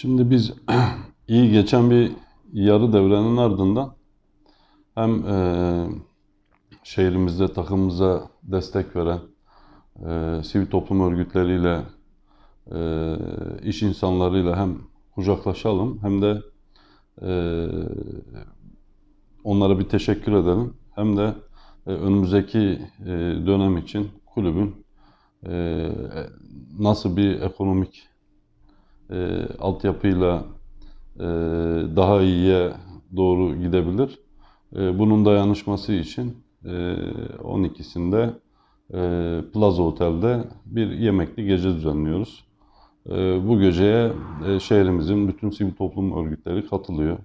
Şimdi biz iyi geçen bir yarı devrenin ardından hem eee, şehrimizde takımımıza destek veren eee, sivil toplum örgütleriyle, eee, iş insanlarıyla hem kucaklaşalım hem de eee, onlara bir teşekkür edelim. Hem de e, önümüzdeki e, dönem için kulübün e, nasıl bir ekonomik e, altyapıyla e, daha iyiye doğru gidebilir. E, bunun dayanışması için e, 12'sinde e, Plaza Otel'de bir yemekli gece düzenliyoruz. E, bu geceye e, şehrimizin bütün sivil toplum örgütleri katılıyor.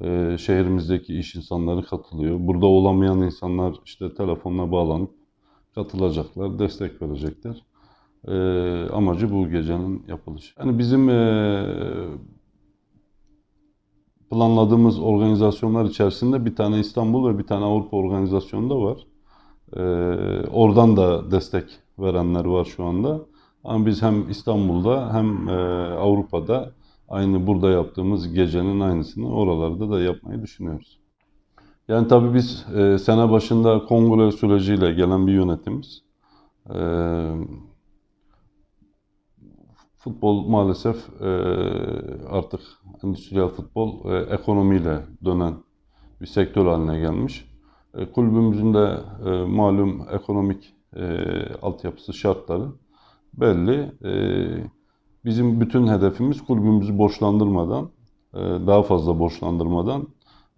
E, şehrimizdeki iş insanları katılıyor. Burada olamayan insanlar işte telefonla bağlanıp katılacaklar, destek verecekler. E, amacı bu gecenin yapılışı. Yani bizim e, planladığımız organizasyonlar içerisinde bir tane İstanbul ve bir tane Avrupa organizasyonu da var. E, oradan da destek verenler var şu anda. Ama biz hem İstanbul'da hem e, Avrupa'da aynı burada yaptığımız gecenin aynısını oralarda da yapmayı düşünüyoruz. Yani tabii biz e, sene başında kongre süreciyle gelen bir yönetimiz. E, futbol maalesef e, artık endüstriyel futbol e, ekonomiyle dönen bir sektör haline gelmiş. E, kulübümüzün de e, malum ekonomik e, altyapısı şartları belli. E, bizim bütün hedefimiz kulübümüzü borçlandırmadan, e, daha fazla borçlandırmadan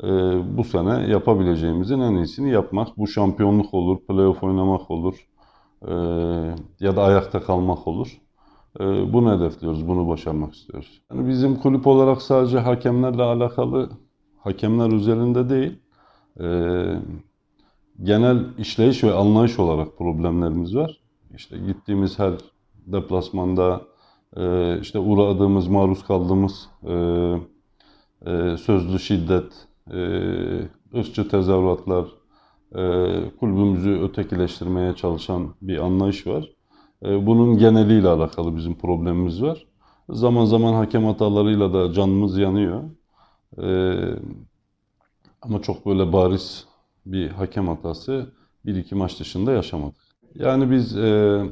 e, bu sene yapabileceğimizin en iyisini yapmak. Bu şampiyonluk olur, playoff oynamak olur e, ya da ayakta kalmak olur. E, bunu hedefliyoruz, bunu başarmak istiyoruz. Yani bizim kulüp olarak sadece hakemlerle alakalı, hakemler üzerinde değil, e, genel işleyiş ve anlayış olarak problemlerimiz var. İşte gittiğimiz her deplasmanda, e, işte uğradığımız, maruz kaldığımız e, e, sözlü şiddet, ırkçı tezahüratlar, kulübümüzü ötekileştirmeye çalışan bir anlayış var. E, bunun geneliyle alakalı bizim problemimiz var. Zaman zaman hakem hatalarıyla da canımız yanıyor. E, ama çok böyle bariz bir hakem hatası bir iki maç dışında yaşamadık. Yani biz e,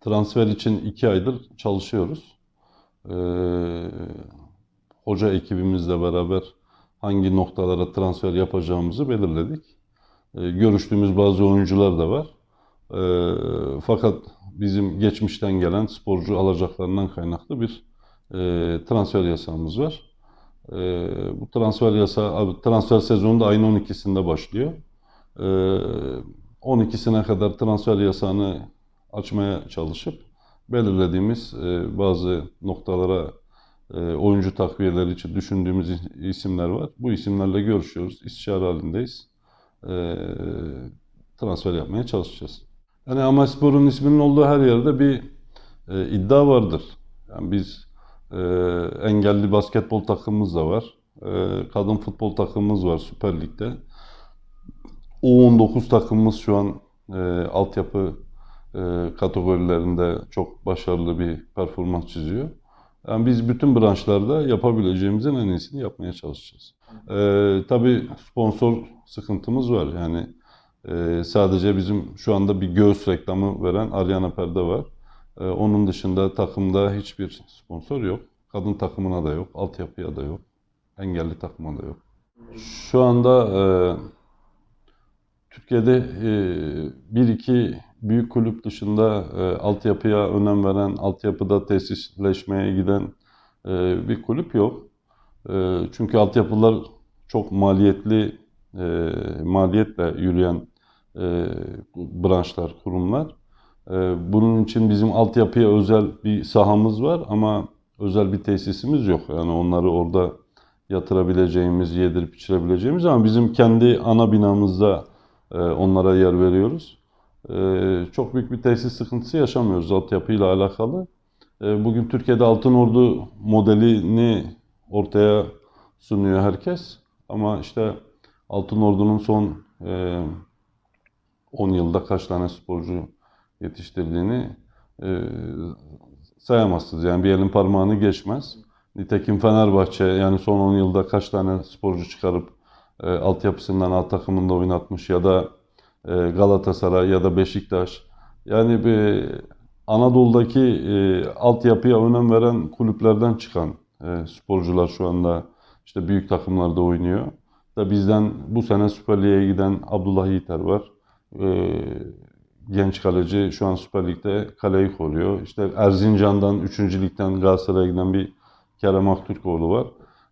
transfer için iki aydır çalışıyoruz. Hoca ekibimizle beraber hangi noktalara transfer yapacağımızı belirledik. Görüştüğümüz bazı oyuncular da var. E, fakat bizim geçmişten gelen sporcu alacaklarından kaynaklı bir e, transfer yasağımız var. E, bu transfer yasa transfer sezonu da ayın 12'sinde başlıyor. E, 12'sine kadar transfer yasağını açmaya çalışıp belirlediğimiz e, bazı noktalara e, oyuncu takviyeleri için düşündüğümüz isimler var. Bu isimlerle görüşüyoruz, istişare halindeyiz. E, transfer yapmaya çalışacağız. Yani Amaspor'un isminin olduğu her yerde bir e, iddia vardır. Yani biz e, engelli basketbol takımımız da var. E, kadın futbol takımımız var Süper Lig'de. U19 takımımız şu an e, altyapı e, kategorilerinde çok başarılı bir performans çiziyor. Yani biz bütün branşlarda yapabileceğimizin en iyisini yapmaya çalışacağız. E, tabii sponsor sıkıntımız var. Yani e, sadece bizim şu anda bir göğüs reklamı veren Ariana Perde var. E, onun dışında takımda hiçbir sponsor yok. Kadın takımına da yok, altyapıya da yok, engelli takıma da yok. Şu anda e, Türkiye'de e, bir iki büyük kulüp dışında e, altyapıya önem veren, altyapıda tesisleşmeye giden e, bir kulüp yok. E, çünkü altyapılar çok maliyetli, e, maliyetle yürüyen e, branşlar, kurumlar. E, bunun için bizim altyapıya özel bir sahamız var ama özel bir tesisimiz yok. Yani onları orada yatırabileceğimiz, yedirip içirebileceğimiz ama bizim kendi ana binamızda e, onlara yer veriyoruz. E, çok büyük bir tesis sıkıntısı yaşamıyoruz altyapıyla alakalı. E, bugün Türkiye'de Altın Ordu modelini ortaya sunuyor herkes. Ama işte Altın Ordu'nun son e, 10 yılda kaç tane sporcu yetiştirdiğini e, sayamazsınız. Yani bir elin parmağını geçmez. Nitekim Fenerbahçe yani son 10 yılda kaç tane sporcu çıkarıp e, altyapısından alt takımında oynatmış ya da e, Galatasaray ya da Beşiktaş. Yani bir Anadolu'daki e, altyapıya önem veren kulüplerden çıkan e, sporcular şu anda işte büyük takımlarda oynuyor. Da bizden bu sene Süper Lig'e giden Abdullah Yiğiter var. E, genç kaleci şu an Süper Lig'de kaleyi koruyor. İşte Erzincan'dan 3. Lig'den Galatasaray'a giden bir Kerem Aktürkoğlu var.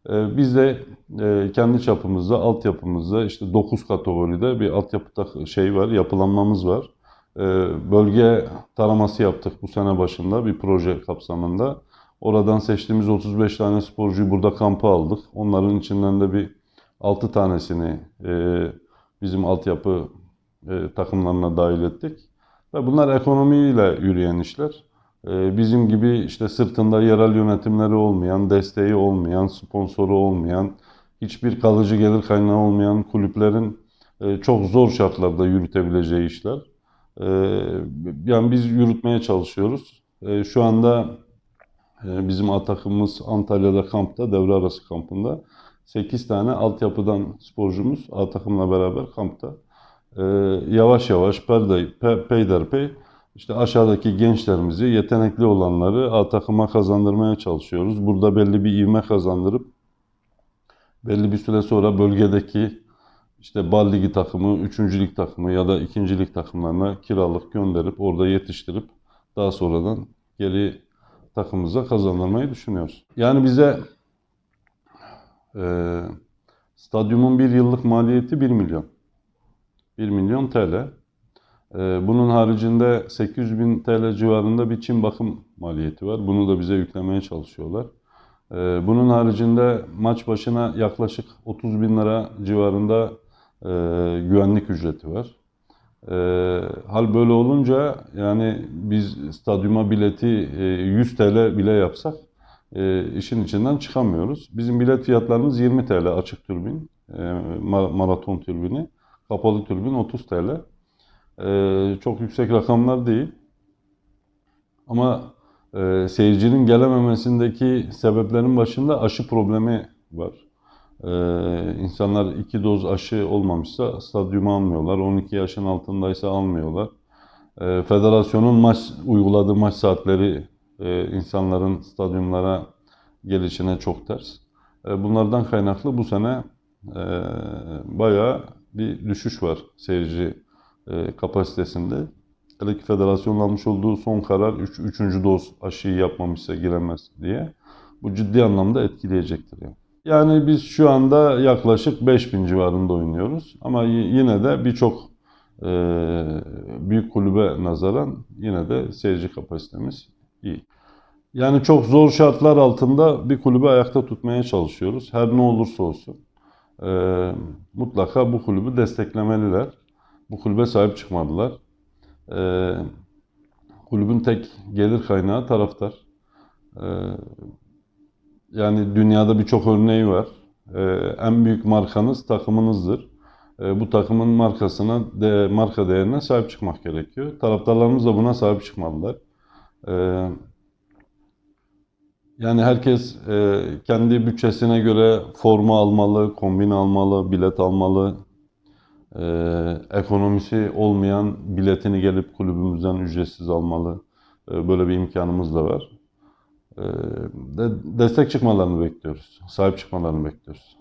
E, biz de e, kendi çapımızda, altyapımızda işte 9 kategoride bir altyapı şey var, yapılanmamız var. E, bölge taraması yaptık bu sene başında bir proje kapsamında. Oradan seçtiğimiz 35 tane sporcuyu burada kampa aldık. Onların içinden de bir 6 tanesini e, bizim altyapı e, takımlarına dahil ettik. Ve bunlar ekonomiyle yürüyen işler. E, bizim gibi işte sırtında yerel yönetimleri olmayan, desteği olmayan, sponsoru olmayan, hiçbir kalıcı gelir kaynağı olmayan kulüplerin e, çok zor şartlarda yürütebileceği işler. E, yani biz yürütmeye çalışıyoruz. E, şu anda e, bizim A takımımız Antalya'da kampta, devre arası kampında. 8 tane altyapıdan sporcumuz A takımla beraber kampta. Ee, yavaş yavaş perde, pe, peyderpey işte aşağıdaki gençlerimizi, yetenekli olanları A takıma kazandırmaya çalışıyoruz. Burada belli bir ivme kazandırıp belli bir süre sonra bölgedeki işte Bal Ligi takımı, 3. lig takımı ya da 2. lig takımlarına kiralık gönderip orada yetiştirip daha sonradan geri takımımıza kazandırmayı düşünüyoruz. Yani bize e, stadyumun bir yıllık maliyeti 1 milyon. 1 milyon TL. E, bunun haricinde 800 bin TL civarında bir çim bakım maliyeti var. Bunu da bize yüklemeye çalışıyorlar. E, bunun haricinde maç başına yaklaşık 30 bin lira civarında e, güvenlik ücreti var. E, hal böyle olunca yani biz stadyuma bileti e, 100 TL bile yapsak e, işin içinden çıkamıyoruz. Bizim bilet fiyatlarımız 20 TL açık türbin, e, ma- maraton türbini, kapalı türbin 30 TL. E, çok yüksek rakamlar değil. Ama e, seyircinin gelememesindeki sebeplerin başında aşı problemi var. E, insanlar iki doz aşı olmamışsa stadyuma almıyorlar. 12 yaşın altındaysa almıyorlar. E, federasyonun maç uyguladığı maç saatleri e, insanların stadyumlara gelişine çok ters. E, bunlardan kaynaklı bu sene e, bayağı bir düşüş var seyirci e, kapasitesinde. Hele ki federasyonun almış olduğu son karar 3. Üç, üçüncü doz aşıyı yapmamışsa giremez diye. Bu ciddi anlamda etkileyecektir yani. Yani biz şu anda yaklaşık 5000 civarında oynuyoruz. Ama yine de birçok e, büyük kulübe nazaran yine de seyirci kapasitemiz iyi. Yani çok zor şartlar altında bir kulübü ayakta tutmaya çalışıyoruz. Her ne olursa olsun. E, mutlaka bu kulübü desteklemeliler. Bu kulübe sahip çıkmalılar. E, kulübün tek gelir kaynağı taraftar. E, yani dünyada birçok örneği var. E, en büyük markanız takımınızdır. E, bu takımın markasına, de, marka değerine sahip çıkmak gerekiyor. Taraftarlarımız da buna sahip çıkmalılar. E, yani herkes e, kendi bütçesine göre forma almalı, kombin almalı, bilet almalı. E, ekonomisi olmayan biletini gelip kulübümüzden ücretsiz almalı. E, böyle bir imkanımız da var. E, de, destek çıkmalarını bekliyoruz. Sahip çıkmalarını bekliyoruz.